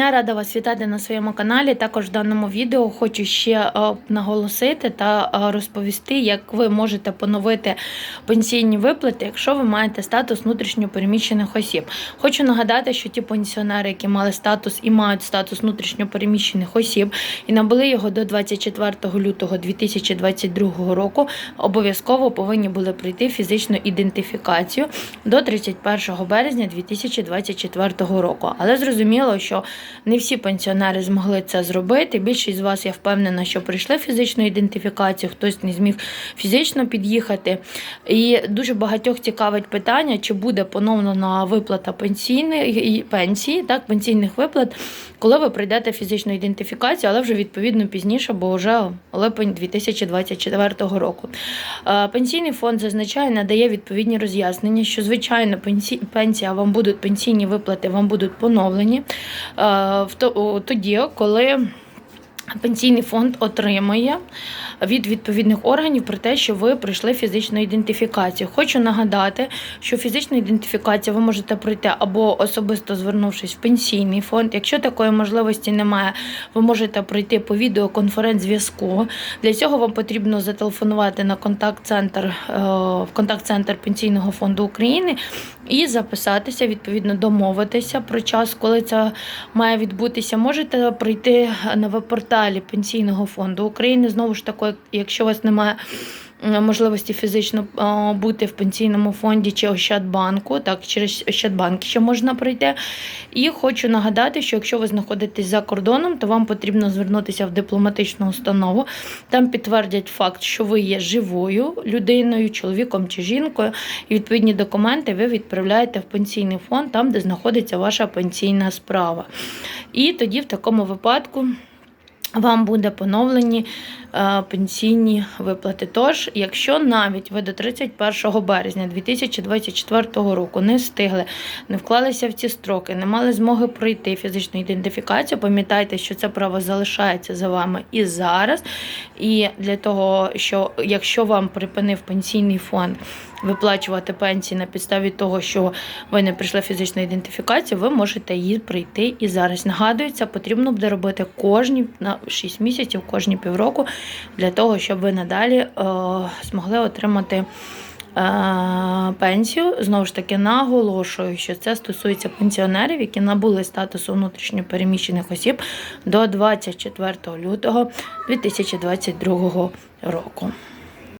Я рада вас вітати на своєму каналі. Також в даному відео хочу ще е, наголосити та е, розповісти, як ви можете поновити пенсійні виплати, якщо ви маєте статус внутрішньопереміщених осіб. Хочу нагадати, що ті пенсіонери, які мали статус і мають статус внутрішньопереміщених осіб, і набули його до 24 лютого 2022 року, обов'язково повинні були пройти фізичну ідентифікацію до 31 березня 2024 року. Але зрозуміло, що не всі пенсіонери змогли це зробити. Більшість з вас, я впевнена, що пройшли фізичну ідентифікацію, хтось не зміг фізично під'їхати. І дуже багатьох цікавить питання, чи буде поновлена виплата пенсійної пенсії, так, пенсійних виплат, коли ви пройдете фізичну ідентифікацію, але вже відповідно пізніше, бо вже липень 2024 року. Е, Пенсійний фонд зазначає, надає відповідні роз'яснення, що звичайно пенсі- пенсія вам будуть пенсійні виплати, вам будуть поновлені тоді, коли. Пенсійний фонд отримає від відповідних органів про те, що ви пройшли фізичну ідентифікацію. Хочу нагадати, що фізичну ідентифікацію ви можете пройти або особисто звернувшись в пенсійний фонд. Якщо такої можливості немає, ви можете пройти по відеоконференц-зв'язку. Для цього вам потрібно зателефонувати на контакт-центр е, в контакт-центр Пенсійного фонду України і записатися, відповідно, домовитися про час, коли це має відбутися. Можете прийти на веб-порталі Пенсійного фонду України. Знову ж таки, якщо у вас немає можливості фізично бути в пенсійному фонді чи Ощадбанку, так через Ощадбанк ще можна пройти. І хочу нагадати, що якщо ви знаходитесь за кордоном, то вам потрібно звернутися в дипломатичну установу. Там підтвердять факт, що ви є живою людиною, чоловіком чи жінкою, і відповідні документи ви відправляєте в пенсійний фонд, там, де знаходиться ваша пенсійна справа. І тоді в такому випадку. Вам буде поновлені е, пенсійні виплати. Тож, якщо навіть ви до 31 березня 2024 року не встигли, не вклалися в ці строки, не мали змоги пройти фізичну ідентифікацію, пам'ятайте, що це право залишається за вами і зараз. І для того, що якщо вам припинив пенсійний фонд виплачувати пенсії на підставі того, що ви не прийшли фізичну ідентифікацію, ви можете її прийти і зараз. Нагадую, це потрібно буде робити кожні на 6 місяців, кожні півроку, для того, щоб ви надалі е, змогли отримати. е, Пенсію знову ж таки наголошую, що це стосується пенсіонерів, які набули статусу внутрішньопереміщених осіб до 24 лютого 2022 року.